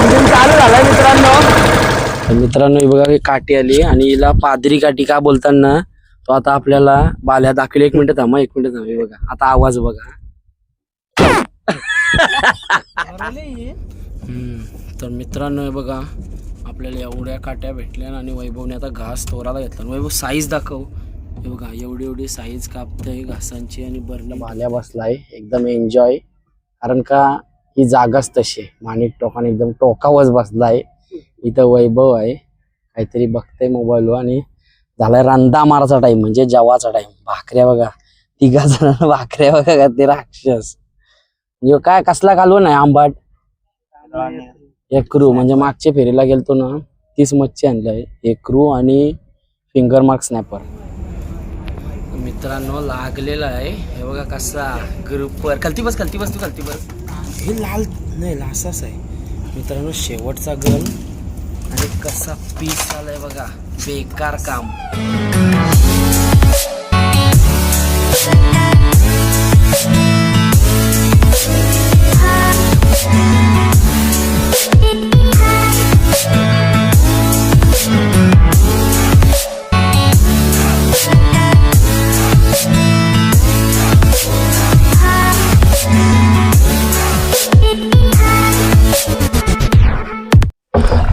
Engine चालू मित्रांनो. तर मित्रांनो ही बघा काठी आली आणि हिला पादरी काठी का बोलताना तो आता आपल्याला बाल्या दाखवली. एक मिनिट थांबा एक मिनिट थांबा हे बघा आता आवाज बघा. हम्म, तर मित्रांनो हे बघा आपल्याला एवढ्या काट्या भेटल्या आणि वैभवने आता घास तोराला घेतला. वैभव साईज दाखव. हे बघा एवढी एवढी साईज कापते घासांची आणि बर्न भाल्या बसलाय. एकदम एन्जॉय कारण का ही जागाच तशी आहे. माणिक टोकाने एकदम टोकावच बसलाय. इथं वैभव आहे. काहीतरी बघतंय मोबाईलवर आणि झालाय रंदा माराचा टाइम म्हणजे जेवाचा टाइम भाकऱ्या बघा. तिघा जण भाकऱ्या बघा का ते राक्षस. म्हणजे काय कसला कालवण आहे आंबाट? एक क्रू म्हणजे मागच्या फेरीला गेलतो ना तीस मच्छी आणलाय एक क्रू आणि फिंगर मार्क स्नॅपर मित्रांनो लागलेला आहे. हे बघा कसा ग्रुपवर कलती बस कलती बस तू कलती बस. हे लाल नाही लासाच आहे. मित्रांनो शेवटचा गन आणि कसा पीस आलाय बघा. बेकार काम.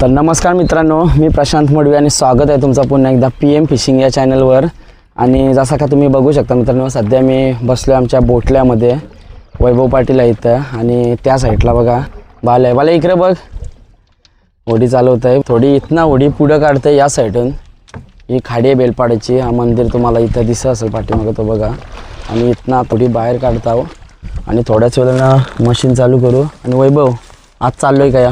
तर नमस्कार मित्रांनो मी प्रशांत मडवी आणि स्वागत आहे तुमचं पुन्हा एकदा पी एम फिशिंग या चॅनलवर आणि जसा का तुम्ही बघू शकता मित्रांनो सध्या मी बसलो आमच्या बोटल्यामध्ये वैभव पाटील आहे इथं. आणि त्या साईडला बघा बाल आहे. बाला इकडे बघ. होडी चालवत आहे थोडी इथनं होडी पुढं काढते या साईडून ही खाडी आहे बेलपाड्याची हा मंदिर तुम्हाला इथं दिसत असेल पाठीमागं तो बघा. आणि इथनं थोडी बाहेर काढता आणि थोड्याच वेळेला मशीन चालू करू. आणि वैभव आज चाललो आहे का या?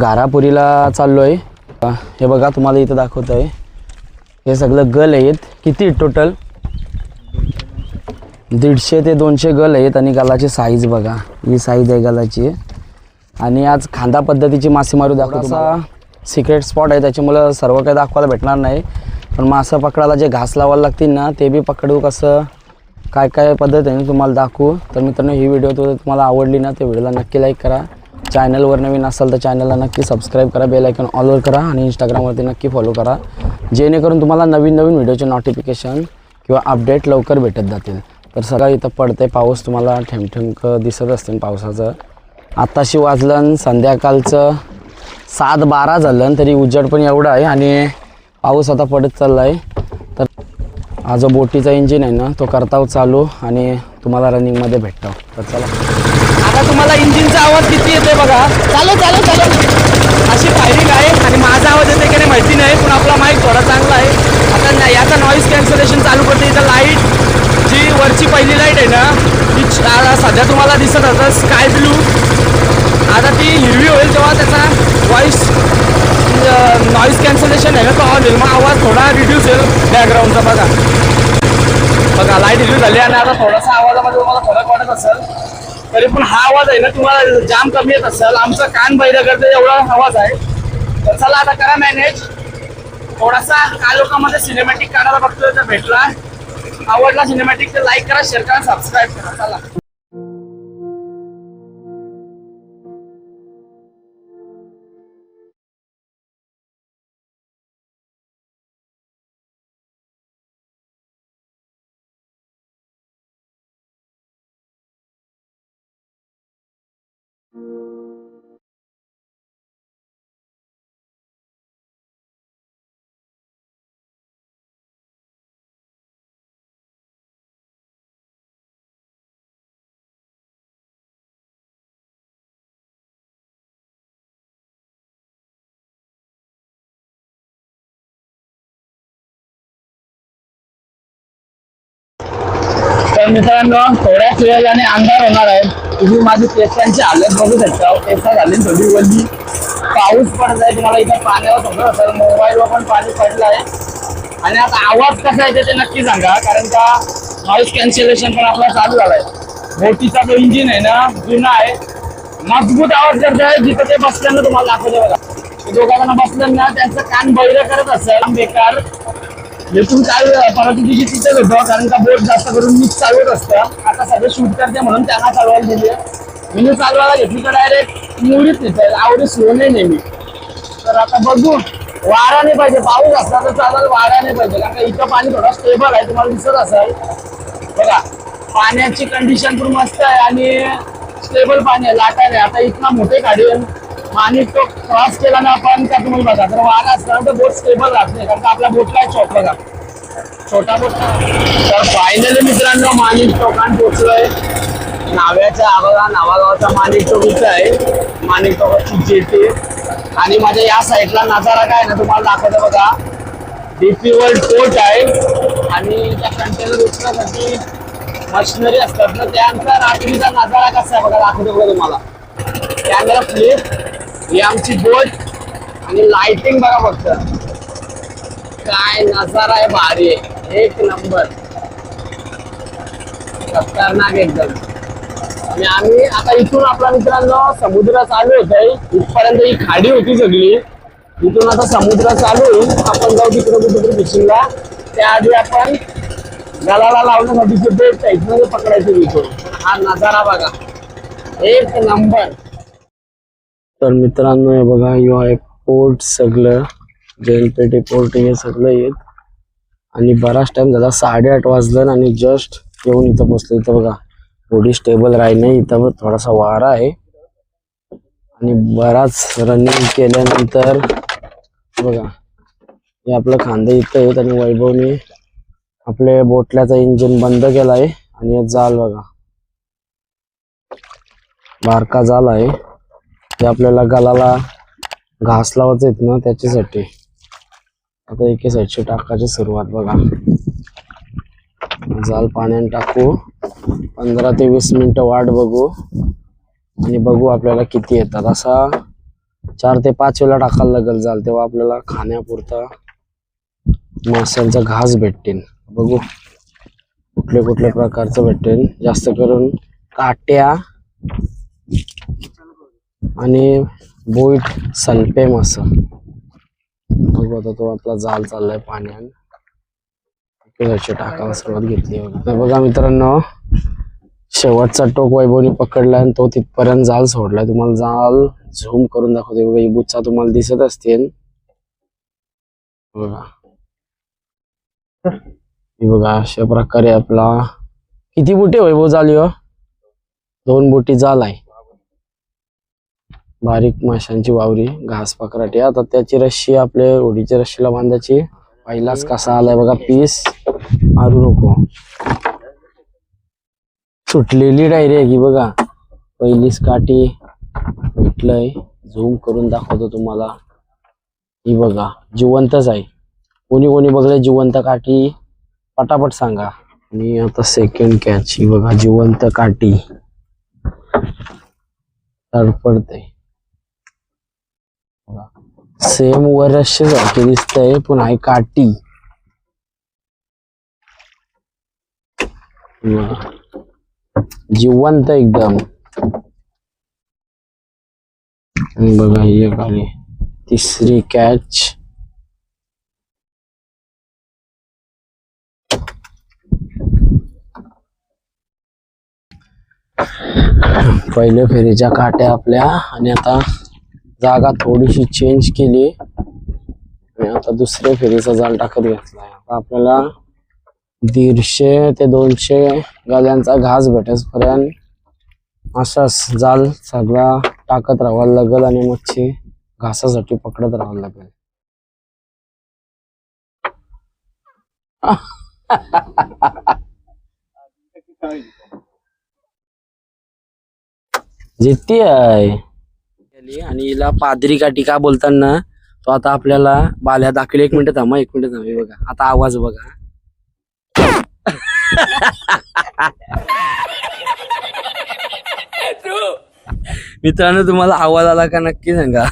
गारापुरीला चाललो आहे हे बघा तुम्हाला इथं दाखवत आहे हे सगळं गल आहेत. किती टोटल दीडशे ते दोनशे गल आहेत आणि गलाची साईज बघा. ही साईज आहे गलाची. आणि आज खांदा पद्धतीची मासेमारी दाखवतो असा सिक्रेट स्पॉट आहे त्याच्यामुळं सर्व काही दाखवायला भेटणार नाही. पण मासं पकडायला जे घास लावायला लागतील ना ते बी पकडू कसं काय काय पद्धतीने तुम्हाला दाखवू. तर मित्रांनो ही व्हिडिओ तो तुम्हाला आवडली ना त्या व्हिडिओला नक्की लाईक करा. चॅनलवर नवीन असाल तर चॅनलला नक्की सबस्क्राईब करा बेल आयकॉन ऑलवर करा आणि इंस्टाग्रामवरती नक्की फॉलो करा. जेणेकरून तुम्हाला नवीन नवीन व्हिडिओचे नोटिफिकेशन किंवा अपडेट लवकर भेटत जातील. तर सगळं इथं पडते पाऊस तुम्हाला ठेमठेमक दिसत असतील पावसाचं. आत्ताशी वाजलं आणि संध्याकाळचं सात बारा झालं तरी उजेड पण एवढं आहे आणि पाऊस आता पडत चालला आहे तर हा जो बोटीचा इंजिन आहे ना तो करताव चालू आणि तुम्हाला रनिंगमध्ये भेटतो. तर चला. आता तुम्हाला इंजिनचा आवाज किती येतोय बघा. चालू चालू चालू अशी फायरिंग आहे आणि माझा आवाज येते की नाही माहिती नाही पण आपला माईक थोडा चांगला आहे. आता ना- याचा नॉईज कॅन्सलेशन चालू करते. इथं लाइट जी वरची पहिली लाइट आहे ना ती सध्या तुम्हाला दिसत असं स्काय ब्लू आता ती हिरवी होईल तेव्हा त्याचा व्हॉइस नॉईज कॅन्सलेशन आहे ना तो ऑन होईल. मग आवाज थोडा रिड्यूस होईल बॅकग्राऊंडचा बघा. बघा लाइट रिड्यूस झाली आणि आता थोडासा आवाजामध्ये तुम्हाला फरक वाटत असेल. तरी पण हा आवाज आहे ना तुम्हाला जाम कमी येत असेल. आमचं कान बहिरा करते एवढा आवाज आहे. तर चला आता करा मॅनेज थोडासा कालोखामध्ये सिनेमॅटिक काढायला बघतोय तर भेटला. आवडला सिनेमॅटिक तर लाईक करा शेअर करा सबस्क्राईब करा. चला. तर मित्रांनो थोड्याच वेळाने अंधार होणार आहे. तुम्ही माझी केसांची हालत बघू शकता. केसा झाली थोडी वल्ली पाऊस पडत आहे तुम्हाला इथं पाण्यावर थोडं असेल मोबाईलवर पण पाणी पडलं आहे. आणि आता आवाज कसा येते ते नक्की सांगा कारण का नॉईस कॅन्सलेशन पण आपला चालू झालाय. बोटीचा जो इंजिन आहे ना जुना आहे. मजबूत आवाज करत आहे जिथं ते बसल्यानं तुम्हाला दाखवते बघा. दोघांना बसल्यानं त्यांचं कान बैर करत असेल. बेकार. येथून काल परत दिवशी तिथेच होतो कारण का बोट जास्त करून मीच चालवत असतं. आता सगळे शूट करते म्हणून त्यांना चालवायला दिली मी म्हणजे चालवायला घेतली तर डायरेक्ट मुळीच नाही आवडी स्लो नाही नेहमी. तर आता बघू वारा नाही पाहिजे पाऊस असला तर चालेल वारा नाही पाहिजे. कारण का इथं पाणी थोडं स्टेबल आहे तुम्हाला दिसत असेल. बघा पाण्याची कंडिशन पण मस्त आहे आणि स्टेबल पाणी आहे लाटा नाही आता इथना मोठे काढेल आणि तो क्रॉस केला ना आपण का तुम्ही बघा. तर वारा असला तर बोट स्टेबल राहत नाही. कारण का आपला बोट काय छोट बघा. छोटा बोट तर फायनली मित्रांनो माणिक टोकान पोचलोय नाव्याच्या आवाला नावागावचा माणिक टोक इथं आहे. माणिक टोकाची जेटी आणि माझ्या या साईडला नजारा काय आहे ना तुम्हाला दाखवतो बघा. डीपी वर्ल्ड पोर्ट आहे. आणि त्या कंटेनर उचलण्यासाठी मशिनरी असतात ना त्यांचा रात्रीचा नजारा कसा आहे बघा दाखवतो बघा तुम्हाला. कॅमेरा फ्लिप ही आमची बोट आणि लाइटिंग बघा फक्त. काय नजारा आहे भारी. आहे एक नंबर खतरनाक एकदम. आणि आम्ही आता इथून आपला मित्रांनो समुद्र चालू होत आहे इथपर्यंत ही खाडी होती सगळी. इथून आता समुद्र चालू होईल आपण जाऊ तिकडे कुठेतरी फिशिंगला त्याआधी आपण गलाला लावण्यासाठी सुद्धा बेट आहे. इथनं पकडायचं इथून. हा नजारा बघा. एक नंबर तर मित्रांनो हे बघा यो आहे पोर्ट सगळं. जैनपेटी पोर्ट हे सगळं येत. आणि बराच टाइम झाला साडेआठ वाजलं आणि जस्ट येऊन इथं बसलो. इथं बघा बॉडी स्टेबल राही नाही. इथं थोडासा वारा आहे. आणि बराच रनिंग केल्यानंतर बघा हे आपलं खांदे इथं येत आणि वैभवने आपले बोटल्याचा इंजिन बंद केलाय. आणि हे जाल बघा. बारका जाल आहे. ते आपल्याला गलाला घास लावायचं आहेत ना त्याच्यासाठी. आता एके साईडची टाकायची सुरुवात बघा. जाल पाण्याने टाकू. पंधरा ते वीस मिनटं वाट बघू. आणि बघू आपल्याला किती येतात. असा चार ते पाच वेळा टाकायला लागेल जाल. तेव्हा आपल्याला खाण्यापुरता माशांचा घास भेटतील. बघू. कुठले कुठल्या प्रकारचं भेटेल जास्त करून काट्या आणि बोईट सनपेम असं. बघू आता तो आपला जाल चाललाय पाण्यात त्याची टाकायला सुरुवात घेतली बघा. तर बघा मित्रांनो शेवटचा टोक वैभवनी पकडलाय आणि तो तिथपर्यंत जाल सोडलाय. तुम्हाला जाल झूम करून दाखवते बघा ही तुम्हाला दिसत असतील. बघा. बघा अशा प्रकारे आपला किती बुटी वैभव झाली हो? दोन बुटी जाल आहे. बारीक माशांची वावरी घास पाकराटी. आता त्याची रश्शी आपल्या ओढीच्या रश्शीला बांधायची. पहिलाच कसा आलाय बघा पीस मारू नको. सुटलेली डायरे की बघा. पहिलीच काठी भेटलंय. झूम करून दाखवतो तुम्हाला. ही बघा जिवंतच आहे. कोणी कोणी बघले जिवंत काठी? पटापट सांगा. आणि आता सेकंड कॅच ही बघा जिवंत काठी. तडफडते सेम वरशे सारखे दिसतंय पण आहे काठी. जिवंत एकदम. बघा ही एक आली. तिसरी कॅच पहिल्या फेरीच्या काट्या आपल्या. आणि आता जागा थोडीशी चेंज केली. आणि आता दुसऱ्या फेरीचा जाल टाकत घेतला आता आपल्याला दीडशे ते दोनशे गाल्यांचा घास भेटेसपर्यंत असाच जाल सगळा टाकत राहावं लागेल आणि मच्छी घासासाठी पकडत राहावं लागेल. जिती आहे. केली आणि हिला पादरी काठी का बोलताना तो आता आपल्याला बाल्या दाखवेल. एक मिनिट थांबा एक मिनिट थांबा बघा. आता आवाज बघा. मित्रांनो तुम्हाला आवाज आला का नक्की सांगा.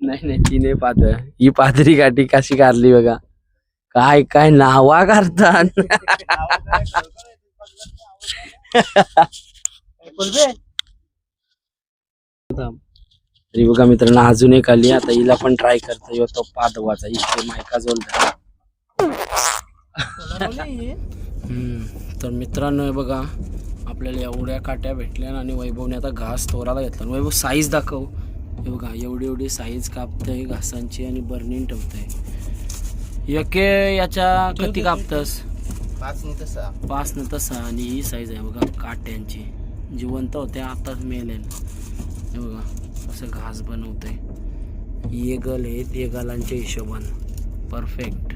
नाही नाही ती नाही पाहत. ही पादरी काठी कशी काढली बघा. काय काय नावा करतात. तरी बघा मित्रांनो अजून एक आली. आता हिला पण ट्राय करता येऊ तो पादवाचा. इकडे मायका जोलता तर मित्रांनो बघा. आपल्याला एवढ्या काट्या भेटल्या आणि वैभवने आता घास तोराला घेतला. वैभव साईज दाखव. हे बघा एवढी एवढी साईज कापतंय घासांची आणि बर्निंग ठेवतंय. यके याच्या किती कापतस? पाच न तसा. पाच न तसा. आणि ही साईज आहे बघा काट्यांची. जिवंत होते आताच मेलेल असं घास बनवतंय. येगल हे ते गलांच्या हिशोबानं. परफेक्ट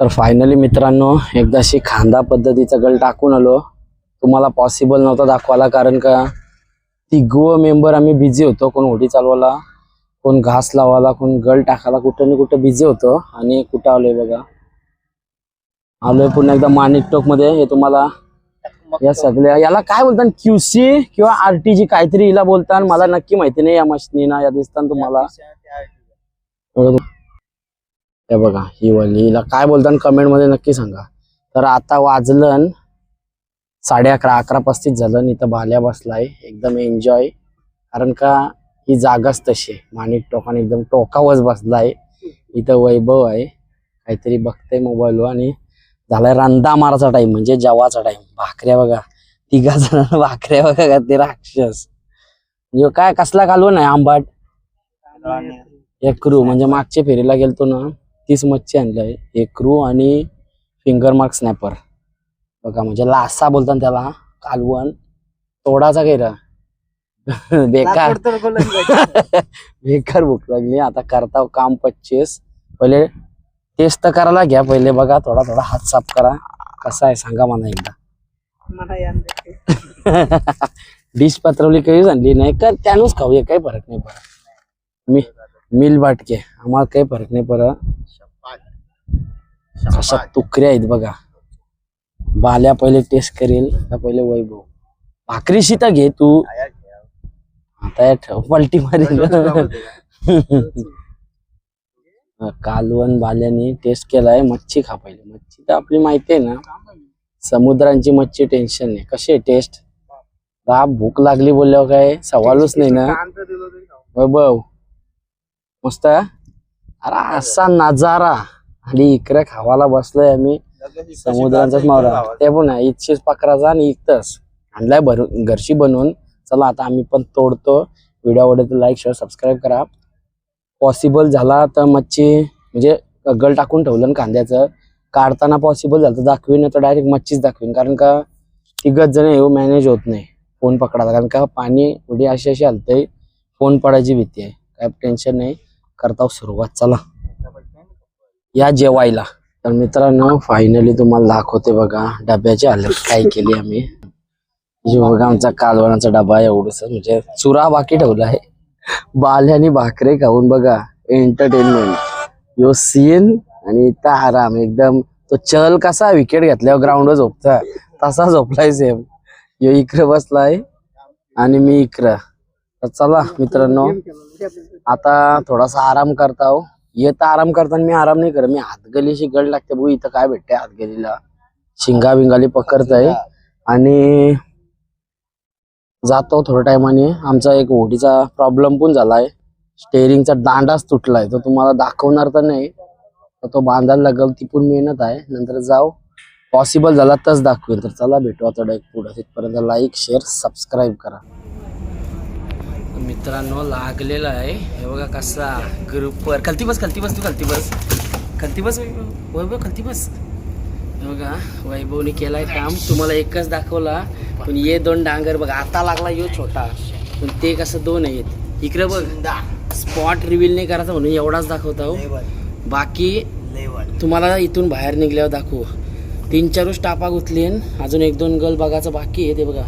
तर फायनली मित्रांनो एकदाशी खांदा पद्धतीचा गल टाकून आलो. तुम्हाला पॉसिबल नव्हता दाखवायला कारण का तिघव मेंबर आम्ही बिझी होतो कोण होडी चालवायला कोण घास लावायला कोण गल टाकायला कुठं ना कुठं बिझी होतो. आणि कुठं आलोय बघा. आलोय पुन्हा एकदा माणिक टोकमध्ये हे तुम्हाला या सगळ्या याला काय बोलतात? क्यूसी किंवा आरटीजी काहीतरी हिला बोलतात. मला नक्की माहिती नाही या मशनीना या दिसतात तुम्हाला. हे बघा ही वाली. हिला काय बोलतात कमेंटमध्ये नक्की सांगा. तर आता वाजलं साडे अकरा अकरा पस्तीस झालं इथं भाल्या बसलाय. एकदम एन्जॉय कारण का ही जागाच तशी आहे. माणिक टोकाने एकदम टोकावच बसलाय. इथं वैभव आहे. काहीतरी बघतंय मोबाईलवर आणि झालाय रंदा माराचा टाइम म्हणजे जेवाचा टाइम भाकऱ्या बघा. तिघा जण भाकऱ्या बघा का ते राक्षस. ह्यो काय कसला कालवण आहे? आंबाट? एकरू म्हणजे मागच्या फेरीला गेलतो ना तीच मच्छी आणलाय एकरू आणि फिंगर मार्क स्नॅपर बघा म्हणजे लासा बोलतात त्याला कालवण तोडाचा गेला बेकार. बेकार भूक लागली. आता करता काम पच्चीस. पहिले टेस्ट तर करायला घ्या पहिले बघा थोडा थोडा हात साफ करा. कसा आहे सांगा मला एकदा. डिश पत्रवली काही आणली नाही? का त्यानंच खाऊया काही फरक नाही पडत. मी मिल बाटके आम्हाला काही फरक नाही पडत. अशा तुकऱ्या आहेत बघा. बाल्या पहिले टेस्ट करेल का पहिले वैभव? भाकरीशी तर घे तू. आता या ठेव पलटी मारेल कालवण बाल्याने टेस्ट केलाय मच्छी खा पहिले. मच्छी तर आपली माहिती आहे ना समुद्रांची मच्छी टेन्शन नाही कशी आहे टेस्ट का भूक लागली बोलल्यावर काय? सवालच नाही ना. वैभव मस्त अरे असा नजारा. आणि इकडे खावाला बसलोय आम्ही. समुद्राचाच मावरा ते पण आहे. इथशीच आणि इथंच. आणलाय भरून घरची बनवून. चला आता आम्ही पण तोडतो. व्हिडिओ आवडले लाईक शेअर सबस्क्राईब करा. पॉसिबल झाला तर मच्छी म्हणजे गल टाकून ठेवलं ना कांद्याचं. काढताना पॉसिबल झालं तर दाखवीन तर डायरेक्ट मच्छीच दाखवीन. कारण का तिघच जण येऊ मॅनेज हो, होत नाही. फोन पकडायला. कारण का पाणी उडी अशी अशी हलतंय फोन पडायची भीती आहे. काय टेन्शन नाही. करता हो, सुरुवात. चला. या जेवायला. तर मित्रांनो फायनली तुम्हाला दाखवते बघा डब्याची हालत काय केली आम्ही. जे बघा आमचा कालवणाचा डबा एवढंच म्हणजे चुरा बाकी ठेवला आहे. बाल्यानी भाकरे खाऊन बघा. एंटरटेनमेंट यो सीन आणि इथं आराम. एकदम तो चल कसा विकेट घेतल्यावर ग्राउंडवर झोपता तसा झोपलाय सेम यो इकडं बसलाय आणि मी इकडं. तर चला मित्रांनो आता थोडासा आराम करता हो. येत आराम करताना मी आराम नाही करत. मी हातगलीशी गड लागते भाऊ इथं काय भेटते हातगलीला शिंगा बिंगाली पकडताय. आणि जातो थोड्या टायमाने. आमचा एक ओढीचा प्रॉब्लेम पण झालाय. स्टेअरिंगचा दांडाच तुटलाय. तो तुम्हाला दाखवणार तर नाही. तर तो बांधायला लागल ती पण मेहनत आहे. नंतर जाऊ. पॉसिबल झाला तरच दाखवेल. तर चला भेटू आता डायरेक्ट पुढे. तिथपर्यंत लाईक शेअर सबस्क्राईब करा. मित्रांनो लागलेला आहे. हे बघा कसा ग्रुपवर खालती बस खालती बस तू खालती बस. खालती बस वैभव वैभव खालती बस. हे बघा वैभवने केलाय काम. तुम्हाला एकच दाखवला. पण ये दोन डांगर बघा आता लागला यो छोटा. पण ते कसं दोन आहेत. इकडे बघ स्पॉट रिव्हील नाही करायचा म्हणून एवढाच दाखवता. हो बाकी तुम्हाला इथून बाहेर निघल्यावर दाखवू. तीन चारच टापा गुतलीन अजून एक दोन गल बघायचं बाकी आहे ते बघा.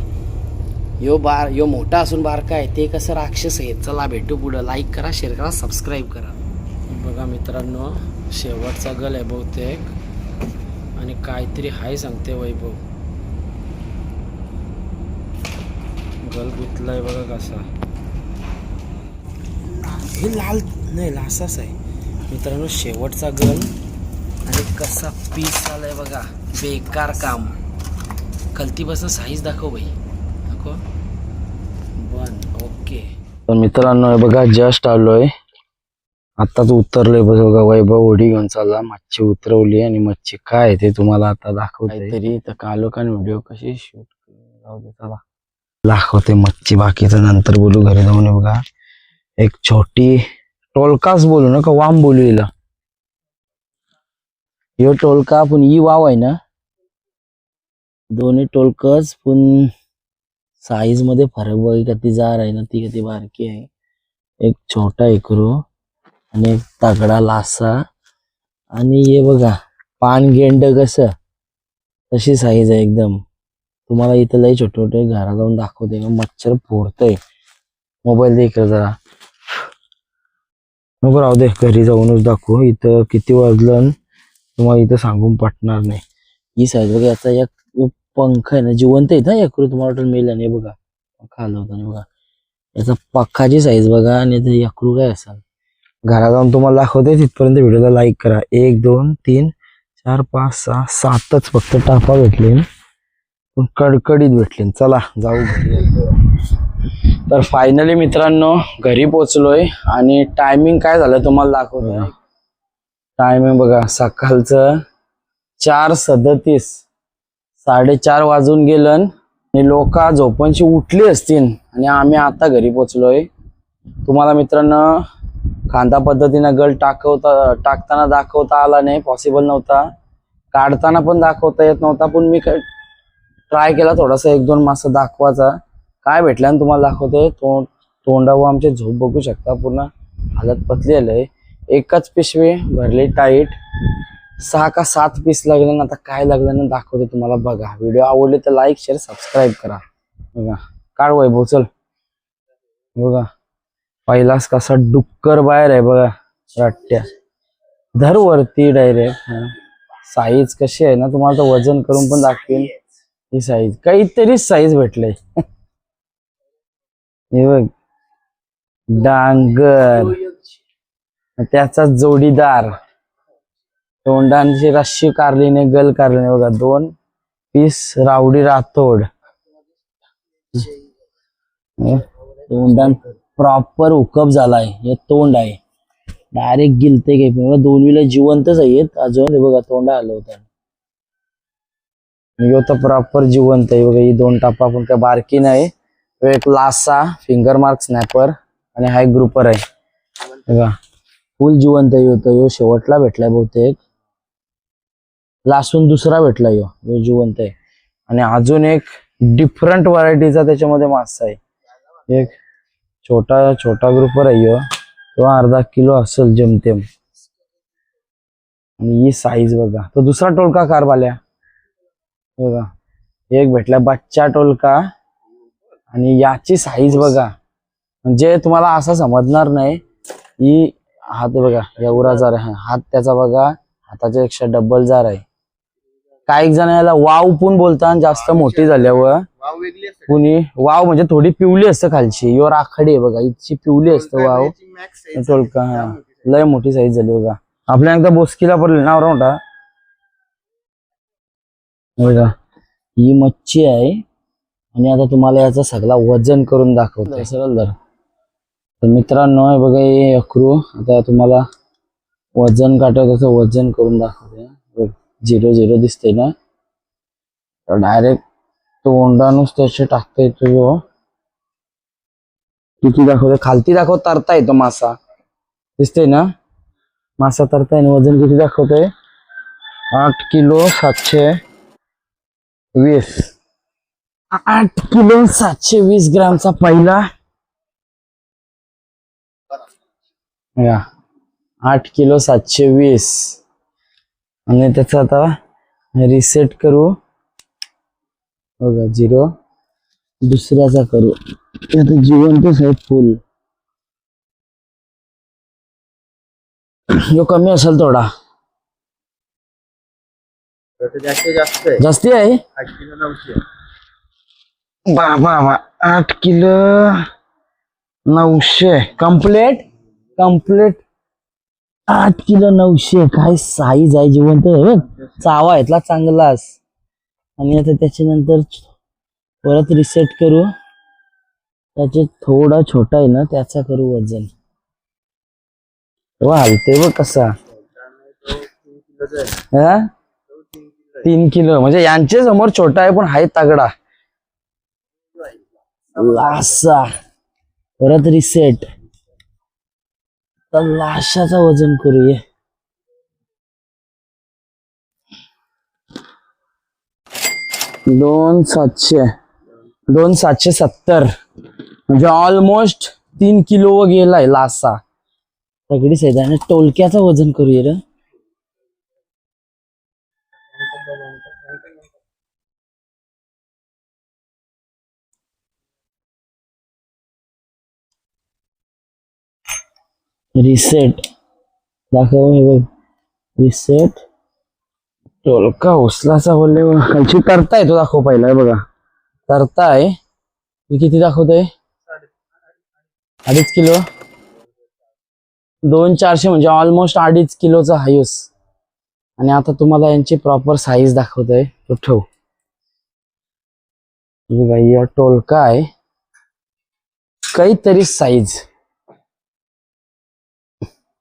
यो बार यो मोठा असून बारका आहे ते कसं राक्षस आहे चला भेटू पुढं. लाईक करा शेअर करा सबस्क्राईब करा. बघा मित्रांनो शेवटचा गल आहे बहुतेक. आणि काहीतरी हाय सांगते वैभव. गल गुतलाय बघा कसा. हे लाल नाही लासाच आहे. मित्रांनो शेवटचा गल. आणि कसा पीस आलाय बघा. बेकार काम. कलती बसून साईज दाखव बाई. दाखव. One okay. तर मित्रांनो हे बघा जस्ट आलोय. आत्ताच उतरलोय बघा वैभव ओढी घेऊन चालला मच्छी उतरवली आणि मच्छी काय आहे ते तुम्हाला आता दाखवते तरी तर कालो कान व्हिडिओ कशी शूट चला. दाखवते मच्छी बाकीचं नंतर बोलू घरी जाऊन बघा. एक छोटी टोलकाच बोलू ना का वाम बोलू हिला. यो टोलका पण ही वाव आहे ना. दोन्ही टोलकच पण साईजमध्ये फरक बघ का ती जार आहे ना ती कधी बारकी आहे. एक छोटा एकरू आणि एक तगडा लासा. आणि हे बघा पान गेंड कसं तशी साईज आहे एकदम. तुम्हाला इथं लई छोटे छोटे घरा जाऊन दाखवते. का मच्छर फोडतय. मोबाईल दे इकडे जरा. नको राहू दे घरी जाऊनच दाखवू. इथं किती वाजलं तुम्हाला इथं सांगून पटणार नाही. ही साईज बघा याचा एक पंख आहे ना जिवंत आहे ना एकरू तुम्हाला वाटेल मेल नाही बघा. पंखा आला होता बघा. याचा पक्काची साईज बघा आणि ते यक्रू काय असेल घरा जाऊन तुम्हाला दाखवते तिथपर्यंत व्हिडिओला लाईक करा. एक दोन तीन चार पाच सहा सातच फक्त टापा भेटले. पण कडकडीत भेटले. चला जाऊ घरी. तर फायनली मित्रांनो घरी पोचलोय. आणि टायमिंग काय झालं तुम्हाला दाखवतो टायमिंग बघा सकाळचं चार सदतीस साडेचार वाजून गेलं आणि लोक झोपणशी उठली असतील. आणि आम्ही आता घरी पोचलोय. तुम्हाला मित्रांनो कांदा पद्धतीनं गल टाकवता टाकताना दाखवता आला नाही पॉसिबल नव्हता. काढताना पण दाखवता येत नव्हता पण मी ट्राय केला थोडासा एक दोन मासा दाखवायचा. काय भेटला तुम्हाला दाखवतोय तोंड तोंडावर आमचे झोप बघू शकता. पूर्ण हालत पतलेलं आहे. एकच पिशवी भरली टाईट सहा का सात पीस लागले ना आता काय लागलं ना दाखवते तुम्हाला बघा. व्हिडिओ आवडले तर लाईक शेअर सबस्क्राईब करा. बघा. काढ वैभव चल. बघा. पहिलाच कसा डुक्कर बाहेर आहे बघा. रट्ट्या. धर वरती डायरेक्ट साईज कशी आहे ना तुम्हाला तर वजन करून पण दाखवेल ही साईज काहीतरी साईज भेटले हे बघ. डांगर. त्याचा जोडीदार. तोंडांची रश्शी कारलीने गल कारलीने बघा. दोन पीस रावडी रातोड. तोंडान प्रॉपर उकप झालाय. हे तोंड आहे. डायरेक्ट गिलते काही पण विला दोन्हीला जिवंतच आहेत. अजून हे बघा तोंड आलं होतं यो तर प्रॉपर जिवंत आहे. बघा ही दोन टापा पण काय बारकी नाही. एक लासा फिंगर मार्क स्नॅपर आणि हा एक ग्रुपर आहे. बघा फुल जिवंत आहे होतं. यो शेवटला भेटलाय बहुतेक. लासून दुसरा भेटला यो. यो जिवंत आहे. आणि अजून एक डिफरंट व्हरायटीचा त्याच्यामध्ये मासा आहे. एक छोटा छोटा ग्रुपर आहे यो. किंवा अर्धा किलो असेल जमतेम. आणि ही साईज बघा. तो दुसरा टोलका कारवाल्या बघा. एक भेटला बच्चा टोलका. आणि याची साईज बघा. म्हणजे तुम्हाला असं समजणार नाही. ही हात बघा एवढा जार आहे. हात त्याचा बघा हाताच्या पेक्षा डबल जार आहे. काही जण याला वाव पण बोलतात जास्त मोठी झाल्यावर. कुणी? वाव म्हणजे थोडी पिवली असतं खालची. योर आखडी आहे बघा इतकी पिवली असतं वाव. टोलका हा. लय मोठी साईज झाली बघा. आपल्या एकदा बोसकीला पडले. ना मोठा बघा ही मच्छी आहे. आणि आता तुम्हाला याचा सगळा वजन करून दाखवतो. सरळ धर. तर मित्रांनो बघा हे अक्रू. आता तुम्हाला वजन काटव त्याचं वजन करून दाखवते. बघ, झिरो झिरो दिसते ना? तर डायरेक्ट तोंडानुच त्याचे टाकता येतो जो. किती दाखवते खालती दाखव तरता येतो मासा. दिसते ना? मासा तरता आणि वजन किती दाखवतोय? आठ किलो सातशे. वीस. आठ किलो सातशे वीस ग्रामचा पहिला. या. आठ किलो सातशे वीस. आणि त्याचा आता रिसेट करू. बघा झिरो दुसऱ्याचा करू. आता जिवंतच आहे फुल जो कमी असेल थोडा. जास्तीत जास्त आहे. जास्ती आहे? आठ किलो नऊशे बाबा बा आठ किलो नऊशे कम्प्लेट कम्प्लेट आठ किलो नऊशे काय साईज आहे? जिवंत आहे बघ. चावा येतला चांगलाच. आणि आता त्याच्यानंतर परत रिसेट करू. त्याचे थोडा छोटा आहे ना त्याचा करू वजन. वा हलते बघ कसा. हा? तीन किलो. म्हणजे यांचे समोर छोटा आहे पण हाय तगडा. लासा. परत रिसेट तर लाशाचा वजन करूया. दोन सातशे. दोन सातशे सत्तर. म्हणजे ऑलमोस्ट तीन किलो व गेलाय लासा. सगळीच आहे. आणि टोलक्याचं वजन करूया रे. रिसेट दाखव हे बघ. रिसेट टोलका उचलाचा बोलले खालची तरताय तो दाखव पहिला बघा. करताय मी किती दाखवतोय? अडीच किलो. दोन चारशे म्हणजे ऑलमोस्ट अडीच किलोचा हायूस आणि आता तुम्हाला यांची प्रॉपर साईज दाखवतोय. तो ठेव. हे या टोलका आहे. काहीतरी साईज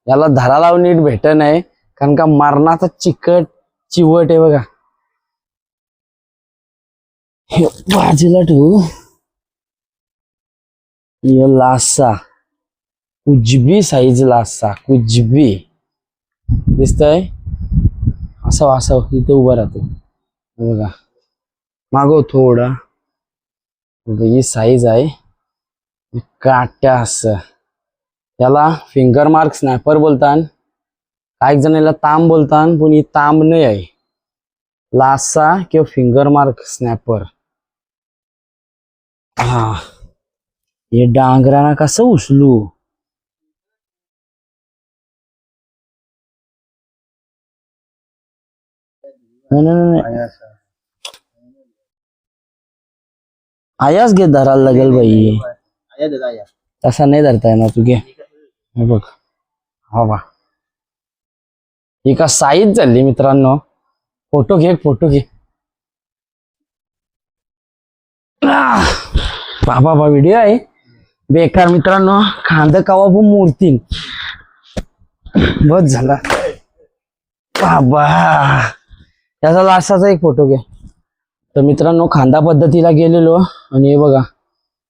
याला धराला लावून नीट भेट नाही. कारण का मरणाचा चिकट चिवट आहे बघा. हे बाजूला ठेवू. हे लासा. कुजबी साईज लासा. कुजबी. दिसतंय? असं असं. इथे उभा राहतो. बघा. मागव थोडा. ही साईज आहे. काट्या असं. याला फिंगर मार्क स्नॅपर बोलतात काही जण याला ताम बोलतात पण ही ताम नाही आहे. लासा किंवा फिंगर मार्क स्नॅपर हा. हे डांगराना कसं उचलू? आयाच घे धरायला लागेल बाई. तसा नाही धरता येणार तू घे. हे बघ. हा बा ही का साईज झाली मित्रांनो. फोटो घे फोटो घे. बाबा बा व्हिडिओ आहे. बेकार मित्रांनो खांद कावा पण मूर्ती बस झाला. बाबा. त्याचा लास्टाचा एक फोटो घे. तर मित्रांनो खांदा पद्धतीला गेलेलो. आणि हे बघा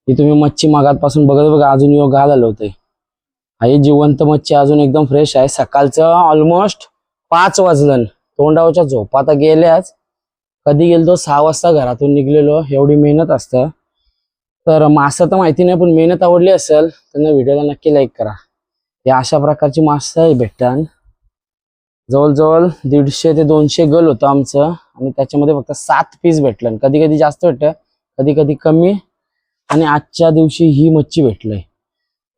ही तुम्ही मच्छी मागात पासून बघत बघा अजून योग घाल आलं होतंय. हा जिवंत मच्छी अजून एकदम फ्रेश आहे. सकाळचं ऑलमोस्ट पाच वाजलं. तोंडावच्या झोपात आता गेल्याच. कधी गेलतो? सहा वाजता घरातून निघलेलो. एवढी मेहनत असतं. तर मासं तर माहिती नाही पण मेहनत आवडली असेल त्यांना व्हिडिओला नक्की लाईक करा. या अशा प्रकारची मासं भेटतात जवळजवळ दीडशे ते दोनशे गल होतं आमचं. आणि त्याच्यामध्ये फक्त सात पीस भेटलं. कधी कधी जास्त भेटतं कधी कधी कमी. आणि आजच्या दिवशी ही मच्छी भेटलंय.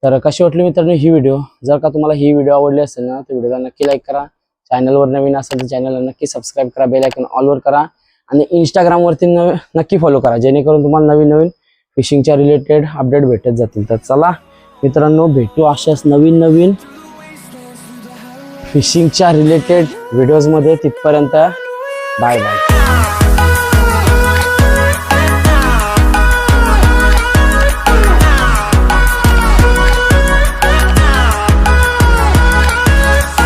तर कशी वाटली मित्रांनो ही व्हिडिओ जर का तुम्हाला ही व्हिडिओ आवडली असेल ना तर व्हिडिओला नक्की लाईक करा. चॅनलवर नवीन असेल तर चॅनलला नक्की सबस्क्राईब करा बेल आयकॉन ऑलवर करा. आणि इंस्टाग्रामवरती न नक्की फॉलो करा जेणेकरून तुम्हाला नवीन नवीन फिशिंगच्या रिलेटेड अपडेट भेटत जातील. तर चला मित्रांनो भेटू अशाच नवीन नवीन फिशिंगच्या रिलेटेड व्हिडिओजमध्ये तिथपर्यंत बाय बाय